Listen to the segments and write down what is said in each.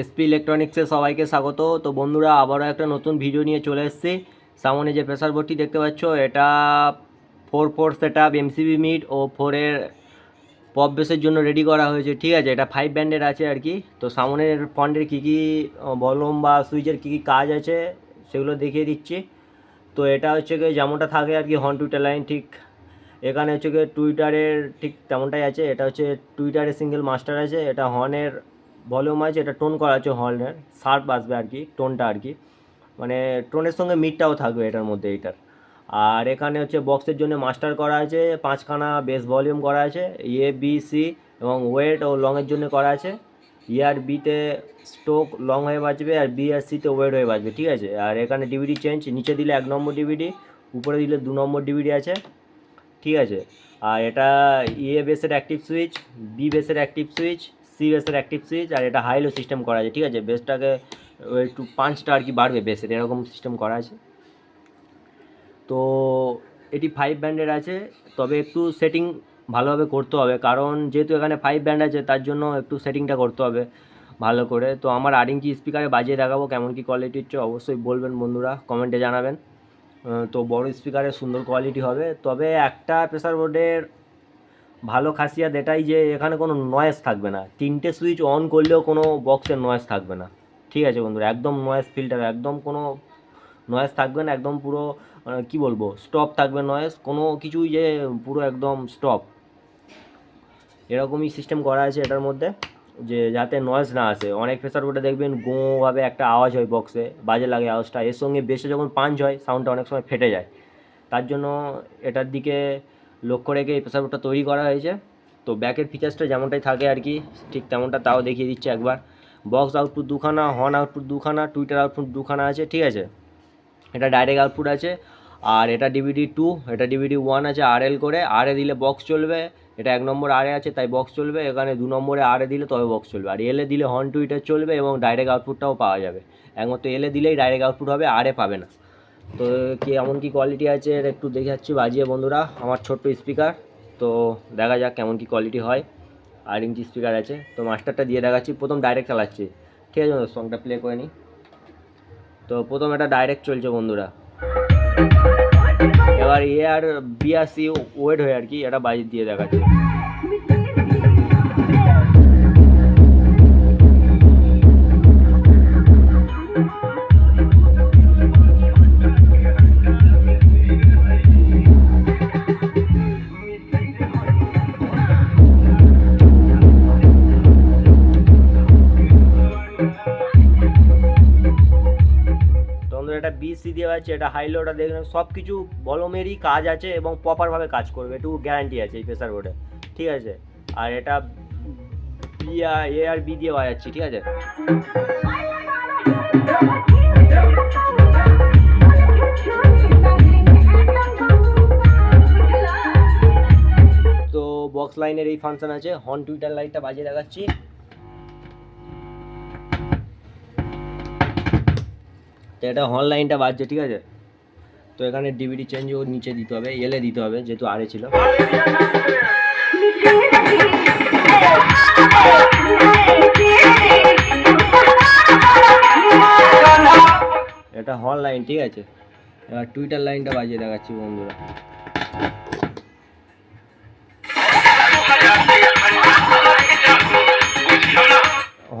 SP ইলেকট্রনিক্সে সবাইকে স্বাগত। তো বন্ধুরা, আবারও একটা নতুন ভিডিও নিয়ে চলে এসেছি। সামনে যে প্রেসার বোর্ডটি দেখতে পাচ্ছ, এটা four four set up MCB meet ও ফোরের পপ বেসের জন্য রেডি করা হয়েছে, ঠিক আছে? এটা ফাইভ ব্যান্ডের আছে আর কি। তো সামনের ফন্ডের কী কী বলম বা সুইচের কী কী কাজ আছে, সেগুলো দেখিয়ে দিচ্ছি। তো এটা হচ্ছে গিয়ে যেমনটা থাকে আর কি হর্ন টুইটার লাইন ঠিক। এখানে হচ্ছে গিয়ে টুইটারের ঠিক তেমনটাই আছে। এটা হচ্ছে টুইটারের সিঙ্গেল মাস্টার আছে। এটা হর্নের ভলিউম আছে এটা টোন করা আছে হর্নের, শার্প আসবে আর কি, টোনটা আর কি। মানে টোনের সঙ্গে মিটটাও থাকবে এটার মধ্যে এইটার। আর এখানে হচ্ছে বক্সের জন্য মাস্টার করা আছে, পাঁচখানা বেস ভলিউম করা আছে এ বি সি এবং ওয়েট ও লংয়ের জন্য করা আছে। ই আর বিতে স্টোক লং হয়ে বাঁচবে আর বি আর সিতে ওয়েট হয়ে বাঁচবে, ঠিক আছে? আর এখানে ডিভিডি চেঞ্জ, নিচে দিলে এক নম্বর ডিভিডি উপরে দিলে দু নম্বর ডিভিডি আছে, ঠিক আছে? আর এটা ইএ বেসের অ্যাক্টিভ সুইচ বি বেসের অ্যাক্টিভ সুইচ সি বেসের অ্যাক্টিভ সুইচ আর এটা হাইলো সিস্টেম করা আছে, ঠিক আছে? বেসটাকে একটু পাঁচটা আর কি বাড়বে বেসের এরকম সিস্টেম করা আছে। তো এটি ফাইভ ব্যান্ডের আছে, তবে একটু সেটিং ভালোভাবে করতে হবে, কারণ যেহেতু এখানে ফাইভ ব্যান্ড আছে, তার জন্য একটু সেটিংটা করতে হবে ভালো করে। তো আমার আর ইঞ্চি স্পিকারে বাজিয়ে দেখাবো, কেমন কী কোয়ালিটি হচ্ছে অবশ্যই বলবেন বন্ধুরা কমেন্টে জানাবেন। তো বড় স্পিকারে সুন্দর কোয়ালিটি হবে, তবে একটা প্রেসার বোর্ডের ভালো খাসিয়াত এটাই যে এখানে কোনো নয়েজ থাকবে না। তিনটে সুইচ অন করলেও কোনো বক্সের নয়েজ থাকবে না। ঠিক আছে বন্ধুরা? একদম নয়েজ ফিল্টার একদম কোনো নয়েজ থাকবে না, একদম পুরো কি বলব স্টপ থাকবে নয়েজ কোনো কিছুই যে পুরো একদম স্টপ এরকমই সিস্টেম করা আছে এটার মধ্যে, যে যাতে নয়েজ না আসে। অনেক প্রেসার বোর্ডে দেখবেন গোভাবে একটা আওয়াজ হয় বক্সে বাজে লাগে আওয়াজটা। এর সঙ্গে বেশি যখন পাঞ্চ হয় সাউন্ডটা অনেক সময় ফেটে যায়। তার জন্য এটার দিকে লক্ষ্য রেখে এই প্রেসার বোর্ডটা তৈরি করা হয়েছে। তো ব্যাকের ফিচার্সটা যেমনটাই থাকে আর কি, ঠিক তেমনটা তাও দেখিয়ে দিচ্ছে একবার। বক্স আউটপুট দুখানা হর্ন আউটপুট দুখানা টুইটার আউটপুট দুখানা আছে, ঠিক আছে? এটা ডাইরেক্ট আউটপুট আছে আর এটা ডিভিডি টু এটা ডিভিডি ওয়ান আছে আর এল করে। আর এ দিলে বক্স চলবে, এটা এক নম্বর আরে আছে, তাই বক্স চলবে। এখানে দু নম্বরে আর দিলে তবে বক্স চলবে। আর এলে দিলে হর্ন টুইটার চলবে এবং ডাইরেক্ট আউটপুটটাও পাওয়া যাবে। একমাত্র এলে দিলেই ডাইরেক্ট আউটপুট হবে, আরে পাবে না। তো কি এমন কি কোয়ালিটি আছে? একটু দেখে যাচ্ছি। বাজিয়ে বন্ধুরা, আমার ছোট্ট স্পিকার তো দেখা যাক কেমন কি কোয়ালিটি হয়। আর ইঞ্চি স্পিকার আছে। তো মাস্টারটা দিয়ে দেখাচ্ছি। প্রথম ডাইরেক্ট চালাচ্ছি। ঠিক আছে বন্ধু সংটা প্লে করে নিই। তো প্রথম এটা ডাইরেক্ট চলছে বন্ধুরা। এবার এ আর বি আর সি ওয়েট হয়ে আর কি। এটা বাজি দিয়ে দেখাচ্ছে। তোমাদের এটা বি সি দিয়ে আছে, এটা হাইলোটা দেখবেন সব কিছু বলমেরই কাজ আছে এবং প্রপারভাবে কাজ করবে একটু গ্যারান্টি আছে এই প্রেসার বোর্ডে ঠিক আছে? আর এটা বি এ আর বি দিয়ে বাজাচ্ছি, ঠিক আছে? তো বক্স লাইনের এই ফাংশন আছে হর্ন টুইটার লাইটটা বাজিয়ে দেখাচ্ছি তো এটা হর্ন লাইনটা বাজছে, ঠিক আছে? তো এখানে ডিভিডি চেঞ্জ ও নিচে দিতে হবে এলে দিতে হবে, যেহেতু আরে ছিল। এটা হর্ন লাইন, ঠিক আছে? এবার টুইটার লাইনটা বাজিয়ে দেখাচ্ছি বন্ধুরা।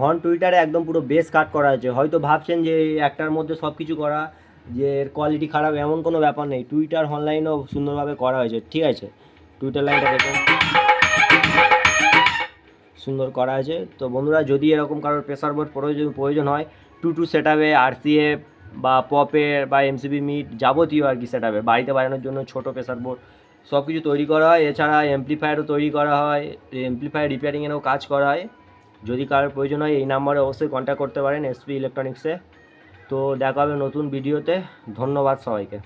হর্ন টুইটারে একদম পুরো বেস কাট করা আছে। হয়তো ভাবছেন যে একটার মধ্যে সব কিছু করা, যে এর কোয়ালিটি খারাপ, এমন কোনো ব্যাপার নেই। টুইটার অনলাইনও সুন্দরভাবে করা হয়েছে। ঠিক আছে? টুইটার লাইনটা দেখুন। সুন্দর করা আছে। তো বন্ধুরা, যদি এরকম কারোর প্রেসার বোর্ড প্রয়োজন প্রয়োজন হয় টু টু সেট আপে আরসিএফ বা পপের বা এমসিবি মিট যাবতীয় আর কি সেট আপে বাড়িতে বানানোর জন্য ছোটো প্রেসার বোর্ড সব কিছু তৈরি করা হয়। এছাড়া এমপ্লিফায়ারও তৈরি করা হয়। এমপ্লিফায়ার রিপেয়ারিংয়েরও কাজ করা হয়। যদি কারোর প্রয়োজন হয়, এই নাম্বারে অবশ্যই কন্ট্যাক্ট করতে পারেন এসপি ইলেকট্রনিক্সে তো দেখা হবে নতুন ভিডিওতে। ধন্যবাদ সবাইকে।